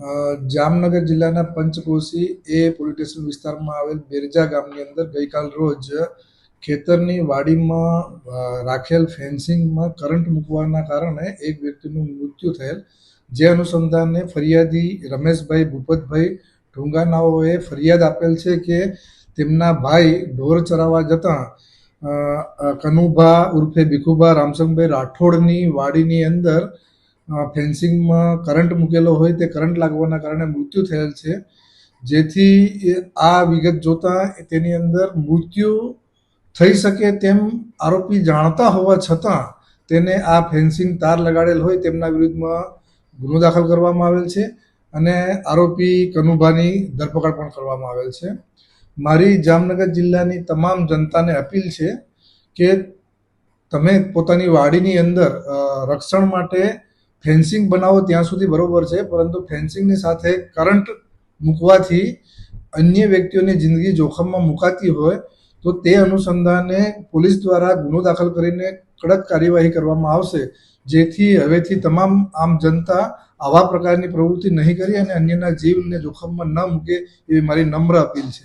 જામનગર જિલ્લાના પંચકોશી એ police station વિસ્તારમાં આવેલ બેરજા ગામની અંદર ગઈકાલ રોજ ખેતરની વાડીમાં રાખેલ ફેન્સિંગમાં કરંટ મૂકવાના કારણે એક વ્યક્તિનું મૃત્યુ થયેલ. જે અનુસંધાને ફરિયાદી રમેશભાઈ ભૂપતભાઈ ઢુંગાનાઓએ ફરિયાદ આપેલ છે કે તેમના ભાઈ ઢોર ચરાવવા જતાં કનુભા ઉર્ફે ભીખુભા રામસંગભાઈ રાઠોડની વાડીની અંદર ફેન્સિંગમાં કરંટ મૂકેલો હોય તે કરંટ લાગવાના કારણે મૃત્યુ થયેલ છે. જેથી આ વિગત જોતાં તેની અંદર મૃત્યુ થઈ શકે તેમ આરોપી જાણતા હોવા છતાં તેને આ ફેન્સિંગ તાર લગાડેલ હોય તેમના વિરુદ્ધમાં ગુનો દાખલ કરવામાં આવેલ છે અને આરોપી કનુભાની ધરપકડ પણ કરવામાં આવેલ છે. મારી જામનગર જિલ્લાની તમામ જનતાને અપીલ છે કે તમે પોતાની વાડીની અંદર રક્ષણ માટે ફેન્સિંગ બનાવો ત્યાં સુધી બરોબર છે, પરંતુ ફેન્સિંગની સાથે કરંટ મૂકવાથી અન્ય વ્યક્તિઓની જિંદગી જોખમમાં મુકાતી હોય, તો તે અનુસંધાને પોલીસ દ્વારા ગુનો દાખલ કરીને કડક કાર્યવાહી કરવામાં આવશે, જેથી હવેથી તમામ આમ જનતા આવા પ્રકારની પ્રવૃત્તિ નહીં કરી અને અન્યના જીવને જોખમમાં ન મૂકે એવી મારી નમ્ર અપીલ છે.